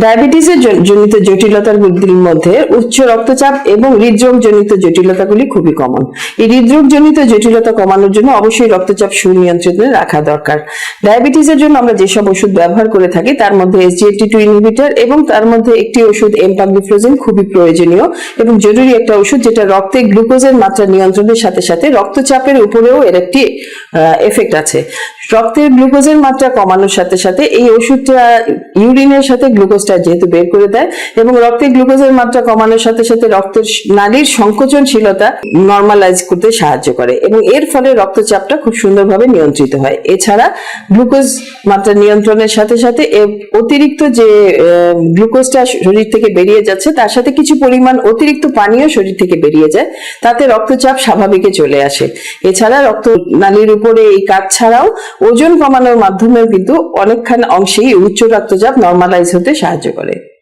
ডায়াবেটিসের জনিত জটিলতার মধ্যে উচ্চ রক্তচাপ এবং হৃদরোগ জনিত জটিলতাগুলি খুবই কমন এই হৃদরোগ জনিত জটিলতা কমানোর জন্য অবশ্যই রক্তচাপ সুনিয়ন্ত্রণে রাখা দরকার ডায়াবেটিসের জন্য আমরা যেসব ওষুধ ব্যবহার করে থাকি তার মধ্যে এসজিএটি টু ইনহিবিটর এবং তার মধ্যে একটি ওষুধ এমপাগলিফ্লোজিন খুবই প্রয়োজনীয় এবং জরুরি একটা ওষুধ যেটা রক্তে গ্লুকোজের মাত্রা নিয়ন্ত্রণের সাথে সাথে রক্তচাপের উপরেও এর একটি এফেক্ট আছে রক্তের গ্লুকোজের মাত্রা কমানোর সাথে সাথে এই ওষুধটা, ইউরিনের সাথে গ্লুকোজটা যেহেতু বের করে দেয় এবং রক্তে গ্লুকোজের মাত্রা কমানোর সাথে সাথে রক্তের নালীর সংকোচনশীলতা নর্মালাইজ করতে সাহায্য করে এবং এর ফলে রক্তচাপটা খুব সুন্দরভাবে নিয়ন্ত্রিত হয়। এছাড়া গ্লুকোজ মাত্রা নিয়ন্ত্রণের সাথে সাথে অতিরিক্ত যে গ্লুকোজটা শরীর থেকে বেরিয়ে যাচ্ছে তার সাথে কিছু পরিমাণ অতিরিক্ত পানীয় শরীর থেকে বেরিয়ে যায়, তাতে রক্তচাপ স্বাভাবিকে চলে আসে। এছাড়া রক্ত নালীর উপরে এই কাজ ছাড়াও ওজন কমানোর মাধ্যমেও কিন্তু অনেকখান অংশেই উচ্চ রক্তচাপ নর্মালাইজ হতে সাহায্য করে।